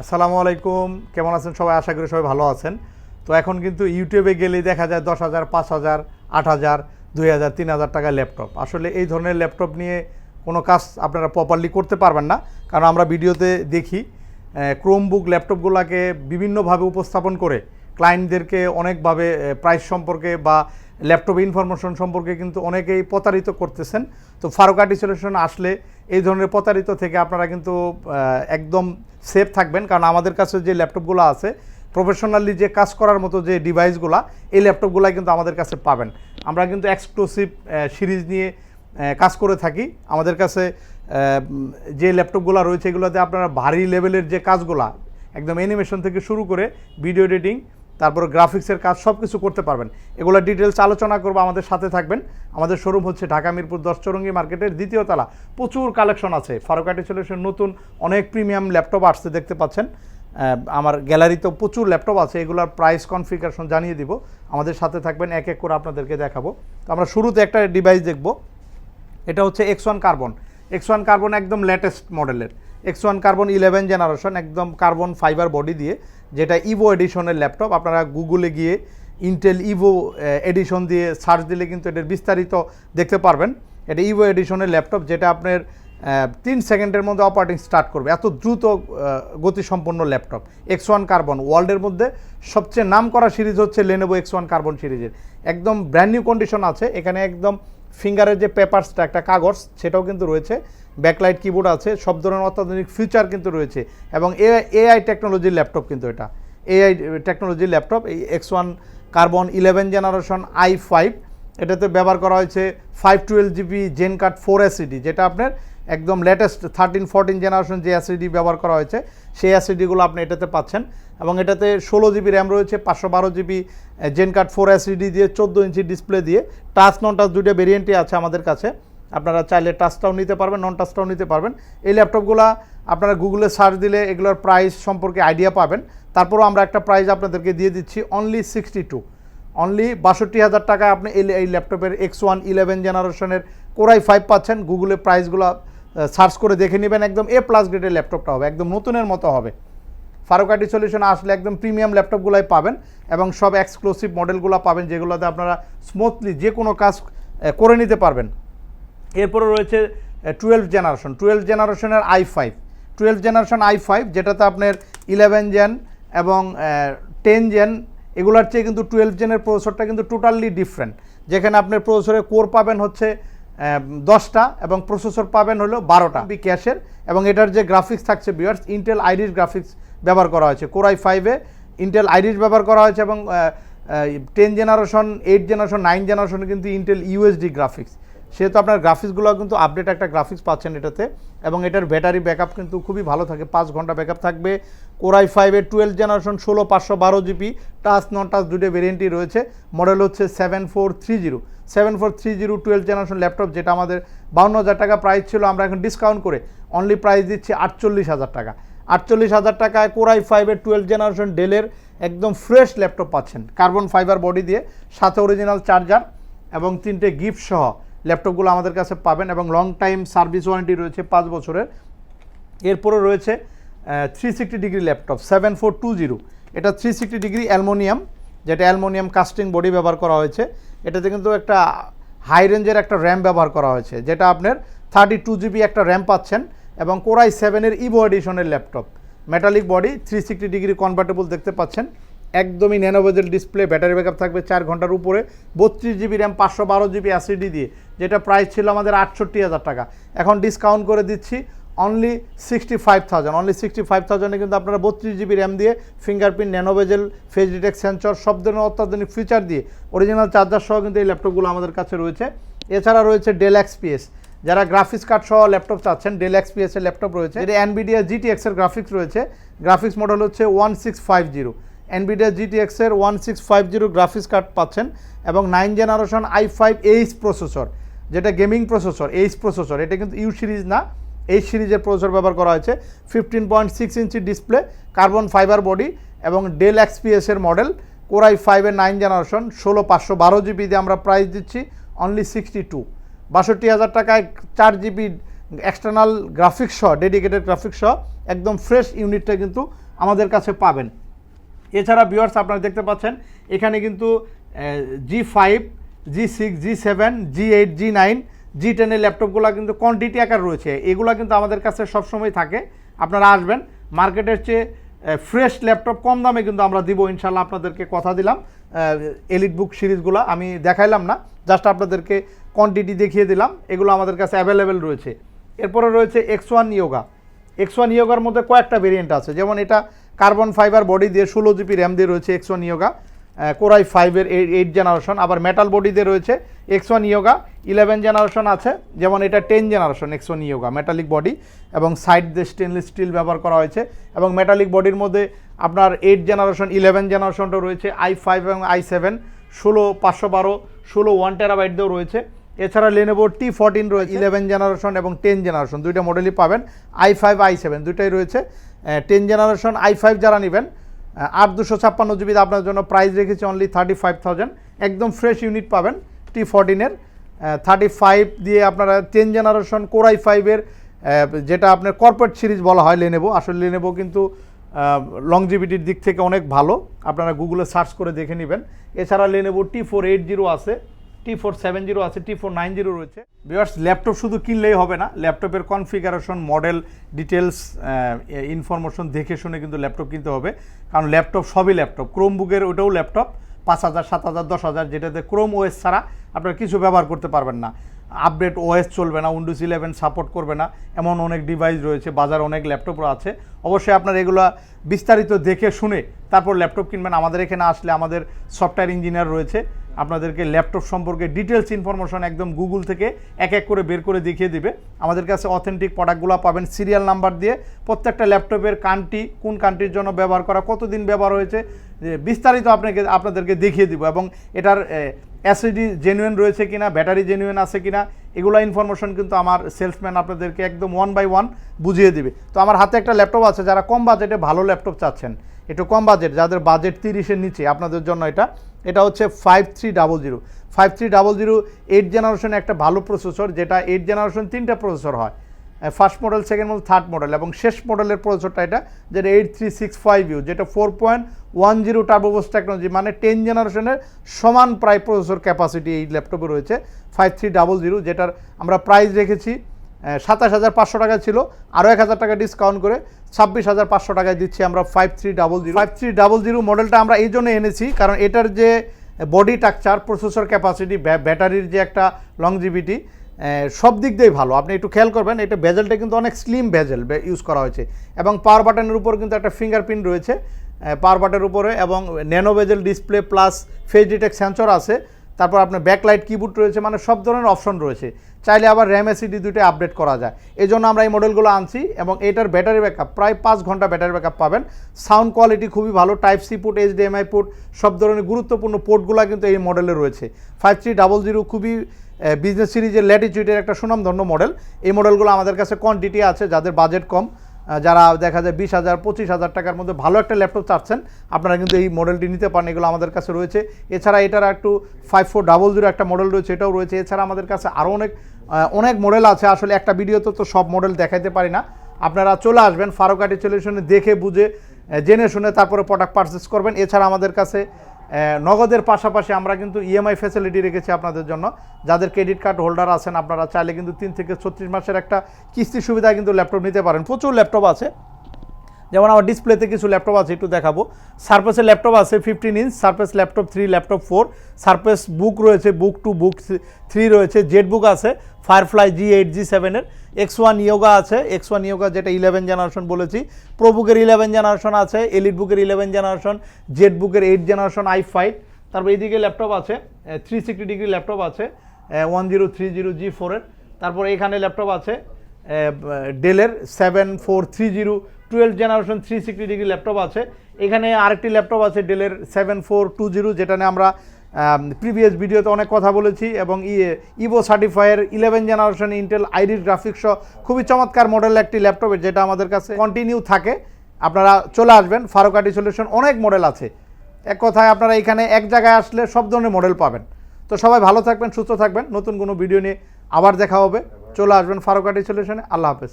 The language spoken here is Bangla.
আসসালামু আলাইকুম। কেমন আছেন সবাই? আশা করি সবাই ভালো আছেন। তো এখন কিন্তু ইউটিউবে গেলেই দেখা যায় দশ হাজার, পাঁচ হাজার, আট হাজার, দুই হাজার, তিন হাজার টাকার ল্যাপটপ আসলে এই ধরনের ল্যাপটপ নিয়ে কোনো কাজ আপনারা প্রপারলি করতে পারবেন না। কারণ আমরা ভিডিওতে দেখি ক্রোমবুক ল্যাপটপগুলোকে বিভিন্নভাবে উপস্থাপন করে ক্লায়েন্টদেরকে অনেকভাবে প্রাইস সম্পর্কে বা ল্যাপটপ ইনফরমেশন সম্পর্কে কিন্তু অনেকেই প্রতারিত করতেছেন। তো ফারুকাটি সলিউশন আসলে এই ধরনের প্রতারিত থেকে আপনারা কিন্তু একদম সেফ থাকবেন। কারণ আমাদের কাছে যে ল্যাপটপগুলো আছে প্রফেশনালি যে কাজ করার মতো যে ডিভাইসগুলো এই ল্যাপটপগুলো কিন্তু আমাদের কাছে পাবেন। আমরা কিন্তু এক্সক্লুসিভ সিরিজ নিয়ে কাজ করে থাকি। আমাদের কাছে যে ল্যাপটপগুলো রয়েছে, এগুলোতে আপনারা ভারী লেভেলের যে কাজগুলা, একদম অ্যানিমেশন থেকে শুরু করে ভিডিও এডিটিং তারপর গ্রাফিক্সের কাজ সব কিছু করতে পারবেন। এগুলো ডিটেলস আলোচনা করব, আমাদের সাথে থাকবেন। আমাদের শোরুম হচ্ছে ঢাকা মিরপুর দশ চরঙ্গি মার্কেটের দ্বিতীয় তলা। প্রচুর কালেকশন আছে। ফারুকাটি সলিউশন নতুন, অনেক প্রিমিয়াম ল্যাপটপ আসছে দেখতে পাচ্ছেন। আমার গ্যালারিতেও প্রচুর ল্যাপটপ আছে। এগুলোর প্রাইস কনফিগারেশন জানিয়ে দিব। আমাদের সাথে থাকবেন, এক এক করে আপনাদেরকে দেখাবো। তো আমরা শুরুতে একটা ডিভাইস দেখব। এটা হচ্ছে X one carbon X one carbon একদম লেটেস্ট মডেলের X one carbon eleven generation একদম কার্বন ফাইবার বডি দিয়ে যেটা ইভো এডিশনের ল্যাপটপ আপনারা গুগলে গিয়ে ইন্টেল ইভো এডিশন দিয়ে সার্চ দিলে কিন্তু এটার বিস্তারিত দেখতে পারবেন। এটা ইভো এডিশনের ল্যাপটপ যেটা আপনার আহ, তিন সেকেন্ডের মধ্যে অপারেটিং স্টার্ট করবে। এত দ্রুত আহ, গতিসম্পন্ন ল্যাপটপ এক্স ওয়ান কার্বন ওয়ার্ল্ডের মধ্যে সবচেয়ে নাম করা সিরিজ হচ্ছে লেনোভো এক্স ওয়ান কার্বন সিরিজের। একদম ব্র্যান্ড নিউ কন্ডিশন আছে এখানে একদম ফিঙ্গারের যে পেপারসটা, একটা কাগজ, সেটাও কিন্তু রয়েছে। ব্যাকলাইট কিবোর্ড আছে, সব ধরনের অত্যাধুনিক ফিচার কিন্তু রয়েছে। এবং এআই টেকনোলজির ল্যাপটপ কিন্তু এটা। এআই টেকনোলজির ল্যাপটপ, এই X one carbon eleven generation i five এটাতে ব্যবহার করা হয়েছে five twelve GB gen card four SSD যেটা আপনার একদম লেটেস্ট থার্টিন ফোরটিন জেনারেশন যে অ্যাসিডি ব্যবহার করা হয়েছে, সেই এসিডিগুলো আপনি এটাতে পাচ্ছেন। এবং এটাতে ষোলো জিবি র্যাম রয়েছে, পাঁচশো বারো GB gen card four SSD দিয়ে চোদ্দ ইঞ্চি ডিসপ্লে দিয়ে। টাচ নন টাচ দুটো ভেরিয়েন্টই আছে আমাদের কাছে। আপনারা চাইলে টাচটাও নিতে পারবেন নন টাচটাও নিতে পারবেন। এই ল্যাপটপগুলো আপনারা গুগলে সার্চ দিলে এগুলোর প্রাইস সম্পর্কে আইডিয়া পাবেন। তারপরও আমরা একটা প্রাইস আপনাদেরকে দিয়ে দিচ্ছি অনলি সিক্সটি টু অনলি বাষট্টি হাজার টাকায় আপনি এই এই ল্যাপটপের এক্স ওয়ান ইলেভেন জেনারেশনের কোরাই ফাইভ পাচ্ছেন। গুগলে প্রাইসগুলো সার্চ করে দেখে নেবেন, একদম এ প্লাস গ্রেডের ল্যাপটপটা হবে, একদম নতুনের মতো হবে। ফারুকাটি সলিউশন আসলে একদম প্রিমিয়াম ল্যাপটপগুলোই পাবেন এবং সব এক্সক্লুসিভ মডেলগুলো পাবেন যেগুলোতে আপনারা স্মুথলি যে কোনো কাজ করে নিতে পারবেন। এরপরে রয়েছে টুয়েলভ জেনারেশন টুয়েলভ জেনারেশনের i five twelve generation i five যেটাতে আপনার ইলেভেন জেন এবং টেন জেন এগুলোর চেয়ে কিন্তু টুয়েলভ জেনের প্রসেসরটা কিন্তু টোটালি ডিফারেন্ট যেখানে আপনার প্রসেসরে কোর পাবেন হচ্ছে দশটা এবং প্রসেসর পাবেন হলো বারোটা। বি ক্যাশের এবং এটার যে গ্রাফিক্স থাকছে বিয়ার্স ইন্টেল আইরিশ গ্রাফিক্স ব্যবহার করা হয়েছে। কোরআই ফাইভে ইন্টেল আইরিশ ব্যবহার করা হয়েছে এবং ten generation eight generation nine generation কিন্তু ইন্টেল ইউএসডি গ্রাফিক্স সেহেতু আপনার গ্রাফিক্সগুলো কিন্তু আপডেট একটা গ্রাফিক্স পাচ্ছেন এটাতে এবং এটার ব্যাটারি ব্যাকআপ কিন্তু খুবই ভালো থাকে। পাঁচ ঘণ্টা ব্যাকআপ থাকবে। কোরাই ফাইভের টুয়েলভ জেনারেশন ষোলো পাঁচশো বারো জিবি টাচ নন টাচ দুটো ভেরিয়েন্টই রয়েছে। মডেল হচ্ছে seven four three zero seven four three zero twelve generation laptop যেটা আমাদের বাউন্ন হাজার টাকা প্রাইস ছিল, আমরা এখন ডিসকাউন্ট করে অনলি প্রাইস দিচ্ছি আটচল্লিশ হাজার টাকা। আটচল্লিশ হাজার টাকায় কোরাই ফাইভের টুয়েলভ জেনারেশন ডেলের একদম ফ্রেশ ল্যাপটপ পাচ্ছেন। কার্বন ফাইবার বডি দিয়ে, সাথে অরিজিনাল চার্জার এবং তিনটে গিফট সহ ল্যাপটপগুলো আমাদের কাছে পাবেন এবং লং টাইম সার্ভিস ওয়ারেন্টি রয়েছে পাঁচ বছরের। এরপরে রয়েছে three sixty degree laptop seven four two zero এটা থ্রি সিক্সটি ডিগ্রি অ্যালমোনিয়াম যেটা অ্যালমোনিয়াম কাস্টিং বডি ব্যবহার করা হয়েছে। এটাতে কিন্তু একটা হাই রেঞ্জের একটা র্যাম ব্যবহার করা হয়েছে, যেটা আপনার থার্টি টু জিবি একটা র্যাম পাচ্ছেন এবং কোরাই সেভেনের Evo এডিশনের laptop metallic body three sixty degree convertible দেখতে পাচ্ছেন। একদমই ন্যানোভেজেল ডিসপ্লে ব্যাটারি ব্যাকআপ থাকবে চার ঘণ্টার উপরে। বত্রিশ জিবি র্যাম পাঁচশো বারো জিবি অ্যাসিডি দিয়ে যেটা প্রাইস ছিল আমাদের আটষট্টি হাজার টাকা। এখন ডিসকাউন্ট করে দিচ্ছি only sixty five thousand only sixty five থাউজেন্ডে কিন্তু আপনারা বত্রিশ জিবি র্যাম দিয়ে fingerprint nano bezel face detect sensor সব ধরনের অত্যাধুনিক ফিচার দিয়ে অরিজিনাল চার্জার সহ কিন্তু এই ল্যাপটপগুলো আমাদের কাছে রয়েছে। এছাড়া রয়েছে ডেল এক্সপিএস যারা গ্রাফিক্স কার্ড সহ ল্যাপটপ চাচ্ছেন ডেল এক্সপিএস এর ল্যাপটপ রয়েছে। এটা এনবিডিয়া জিটিএক্স এর গ্রাফিক্স রয়েছে। গ্রাফিক্স মডেল হচ্ছে one six five zero Nvidia GTX এর one six five zero graphics card পাচ্ছেন এবং nine generation i five H processor যেটা গেমিং প্রসেসর এইচ প্রসেসর এটা কিন্তু ইউ সিরিজ না এই সিরিজের প্রসেসর ব্যবহার করা হয়েছে। Fifteen point six inch display carbon fibre body এবং ডেল এক্সপিএস এর মডেল কোরাই ফাইভের নাইন জেনারেশন ষোলো পাঁচশো বারো জিবি দিয়ে আমরা প্রাইস দিচ্ছি অনলি সিক্সটি টু বাষট্টি হাজার টাকায় চার জিবি এক্সটার্নাল গ্রাফিক্স সহ ডেডিকেটেড গ্রাফিক্স সহ, একদম ফ্রেশ ইউনিটটা কিন্তু আমাদের কাছে পাবেন। এছাড়া ভিউয়ার্স আপনারা দেখতে পাচ্ছেন, এখানে কিন্তু G five G six G seven G eight G nine G টেনের ল্যাপটপগুলো কিন্তু কোয়ান্টিটি আকার রয়েছে। এগুলো কিন্তু আমাদের কাছে সবসময় থাকে। আপনারা আসবেন, মার্কেটের চেয়ে ফ্রেশ ল্যাপটপ কম দামে কিন্তু আমরা দিব। ইনশাল্লাহ আপনাদেরকে কথা দিলাম। এলিট বুক সিরিজগুলো আমি দেখাইলাম না জাস্ট আপনাদেরকে কোয়ান্টিটি দেখিয়ে দিলাম। এগুলো আমাদের কাছে অ্যাভেলেবেল রয়েছে। এরপরে রয়েছে X one Yoga X one ইয়োগার মধ্যে কয়েকটা ভেরিয়েন্ট আছে। যেমন এটা কার্বন ফাইবার বডি দিয়ে ষোলো জিবি র্যাম দিয়ে রয়েছে X one Yoga core i ফাইভের এইট জেনারেশন আবার মেটাল বডি দিয়ে রয়েছে X one Yoga eleven generation আছে, যেমন এটা ten generation X one Yoga metallic body এবং সাইড দিয়ে স্টেনলেস স্টিল ব্যবহার করা হয়েছে এবং মেটালিক বডির মধ্যে আপনার এইট জেনারেশন ইলেভেন জেনারেশনটা রয়েছে আই ফাইভ এবং আই সেভেন ষোলো পাঁচশো বারো, ষোলো ওয়ান টেরাবাইট দিয়েও রয়েছে। এছাড়া লেনোভো টি ফোরটিন রয়েছে। ইলেভেন জেনারেশন এবং টেন জেনারেশন দুইটা মডেলই পাবেন। আই ফাইভ আই সেভেন দুইটাই রয়েছে। টেন জেনারেশন আই ফাইভ যারা নেবেন আট দুশো ছাপ্পান্ন জিবি আপনার জন্য প্রাইস রেখেছি অনলি থার্টি ফাইভ থাউজেন্ড একদম ফ্রেশ ইউনিট পাবেন টি ফোরটিনের থার্টি ফাইভ দিয়ে আপনারা টেন জেনারেশন কোরাই ফাইভের যেটা আপনার কর্পোরেট সিরিজ বলা হয় লেনেবো আসলে লেনেবো কিন্তু লং লংজিভিটির দিক থেকে অনেক ভালো। আপনারা গুগলে সার্চ করে দেখে নেবেন। এছাড়া Lenovo T four eight zero আছে। টি ফোর সেভেন জিরো আছে টি ফোর নাইন জিরো রয়েছে। বিয়ার্স ল্যাপটপ শুধু কিনলেই হবে না ল্যাপটপের কনফিগারেশন মডেল ডিটেলস ইনফরমেশন দেখে শুনে কিন্তু ল্যাপটপ কিনতে হবে। কারণ ল্যাপটপ সবই ল্যাপটপ ক্রোম বুকের ওটাও ল্যাপটপ পাঁচ হাজার, সাত হাজার, দশ হাজার, যেটাতে ক্রোম ওএস ছাড়া আপনারা কিছু ব্যবহার করতে পারবেন না। আপডেট ওএস চলবে না উইন্ডোজ ইলেভেন সাপোর্ট করবে না, এমন অনেক ডিভাইস রয়েছে, বাজার অনেক ল্যাপটপ আছে। অবশ্যই আপনার এগুলো বিস্তারিত দেখে শুনে তারপর ল্যাপটপ কিনবেন। আমাদের এখানে আসলে আমাদের সফটওয়্যার ইঞ্জিনিয়ার রয়েছে। আপনাদেরকে ল্যাপটপ সম্পর্কে ডিটেলস ইনফরমেশন একদম গুগল থেকে এক এক করে বের করে দেখিয়ে দিবে। আমাদের কাছে অথেন্টিক প্রোডাক্টগুলো পাবেন সিরিয়াল নাম্বার দিয়ে প্রত্যেকটা ল্যাপটপের কান্ট্রি, কোন কান্ট্রির জন্য ব্যবহার করা, কতদিন ব্যবহার হয়েছে বিস্তারিত আপনাকে, আপনাদেরকে দেখিয়ে দিব এবং এটার অ্যাসিডি জেনুইন রয়েছে কিনা ব্যাটারি জেনুইন আছে কিনা, এগুলো ইনফরমেশন কিন্তু আমার সেলসম্যান আপনাদেরকে একদম ওয়ান বাই ওয়ান বুঝিয়ে দিবে। তো আমার হাতে একটা ল্যাপটপ আছে, যারা কম বাজেটে ভালো ল্যাপটপ চাচ্ছেন, একটু কম বাজেট যাদের বাজেট তিরিশের নিচে, আপনাদের জন্য এটা এটা হচ্ছে five three double zero five three double zero eight generation একটা ভালো প্রসেসর যেটা এইট জেনারেশন তিনটা প্রসেসর হয়। First model second model third model এবং শেষ মডেলের প্রসেসরটা এটা, যেটা eight three six five U যেটা four point one zero turbo boost technology মানে টেন জেনারেশনের সমান প্রায় প্রসেসর ক্যাপাসিটি এই ল্যাপটপে রয়েছে ফাইভ থ্রি ডাবল জিরো যেটার আমরা প্রাইস রেখেছি সাতাশ হাজার পাঁচশো টাকা ছিল, আরও এক হাজার টাকা ডিসকাউন্ট করে ছাব্বিশ হাজার পাঁচশো টাকায় দিচ্ছি আমরা five three double zero five three double zero মডেলটা আমরা এই জন্য এনেছি, কারণ এটার যে বডি টাকচার প্রসেসর ক্যাপাসিটি ব্যাটারির যে একটা লংজিভিটি সব দিক দিয়েই ভালো। আপনি একটু খেয়াল করবেন, এটা ভেজেলটা কিন্তু অনেক স্লিম ভেজেল ইউজ করা হয়েছে। এবং পাওয়ার বাটনের উপর কিন্তু একটা ফিঙ্গারপ্রিন্ট রয়েছে। পাওয়ার বাটনের উপরে এবং nano bezel display plus face detect sensor আছে। তারপর আপনার ব্যাকলাইট কিবোর্ড রয়েছে মানে সব ধরনের অপশন রয়েছে। চাইলে আবার র্যাম এসিডি দুটো আপডেট করা যায়। এই জন্য আমরা এই মডেলগুলো আনছি এবং এটার ব্যাটারি ব্যাকআপ প্রায় পাঁচ ঘণ্টা ব্যাটারি ব্যাকআপ পাবেন। সাউন্ড কোয়ালিটি খুবই ভালো type C port HDMI port সব ধরনের গুরুত্বপূর্ণ পোর্টগুলো কিন্তু এই মডেলে রয়েছে। ফাইভ থ্রি ডাবল জিরো খুবই বিজনেস সিরিজের ল্যাটিচিউডের একটা সুনামধন্য মডেল এই মডেলগুলো আমাদের কাছে কোয়ান্টিটি আছে, যাদের বাজেট কম। যারা দেখা যায় বিশ হাজার, পঁচিশ হাজার টাকার মধ্যে ভালো একটা ল্যাপটপ চাচ্ছেন, আপনারা কিন্তু এই মডেলটি নিতে পারেন, এগুলো আমাদের কাছে রয়েছে। এছাড়া এটার একটু ফাইভ ফোর ডাবল জিরো একটা মডেল রয়েছে, এটাও রয়েছে। এছাড়া আমাদের কাছে আরও অনেক অনেক মডেল আছে। আসলে একটা ভিডিওতে তো সব মডেল দেখাইতে পারি না। আপনারা চলে আসবেন ফারুকাটি সলিউশনে দেখে, বুঝে জেনে শুনে তারপরে প্রোডাক্ট পারচেস করবেন। এছাড়া আমাদের কাছে নগদের পাশাপাশি আমরা কিন্তু ইএমআই ফ্যাসিলিটি রেখেছি আপনাদের জন্য। যাদের ক্রেডিট কার্ড হোল্ডার আছেন, আপনারা চাইলে কিন্তু তিন থেকে ছত্রিশ মাসের একটা কিস্তি সুবিধা কিন্তু ল্যাপটপ নিতে পারেন। প্রচুর ল্যাপটপ আছে। যেমন আমার ডিসপ্লেতে কিছু ল্যাপটপ আছে, একটু দেখাবো। সারফেসের ল্যাপটপ আছে fifteen inch Surface laptop three laptop four Surface book রয়েছে বুক টু বুক থ্রি রয়েছে জেড বুক আছে ফায়ারফ্লাই জি এইট জি সেভেনের এক্স ওয়ান ইয়োগা আছে এক্স ওয়ান ইয়োগা যেটা ইলেভেন জেনারেশন বলেছি প্রো বুকের ইলেভেন জেনারেশন আছে এলিট বুকের ইলেভেন জেনারেশন জেড বুকের এইট জেনারেশন আই ফাইভ তারপর এইদিকে ল্যাপটপ আছে থ্রি সিক্সটি ডিগ্রি ল্যাপটপ আছে one zero three zero G ফোরের তারপর এখানে ল্যাপটপ আছে ডেলের seven four three zero twelve generation three sixty degree laptop আছে। এখানে আরেকটি ল্যাপটপ আছে ডেলের সেভেন ফোর টু জিরো যেটা নিয়ে আমরা প্রিভিয়াস ভিডিওতে অনেক কথা বলেছি এবং Evo certified eleven generation Intel Iris graphics খুবই চমৎকার মডেল একটি ল্যাপটপের যেটা আমাদের কাছে কন্টিনিউ থাকে। আপনারা চলে আসবেন ফারুকাটি সলিউশন অনেক মডেল আছে। এক কথায় আপনারা এখানে এক জায়গায় আসলে সব ধরনের মডেল পাবেন। তো সবাই ভালো থাকবেন, সুস্থ থাকবেন। নতুন কোনো ভিডিও নিয়ে আবার দেখা হবে। চলে আসবেন ফারুকাটি সলিউশনে আল্লাহ হাফেজ।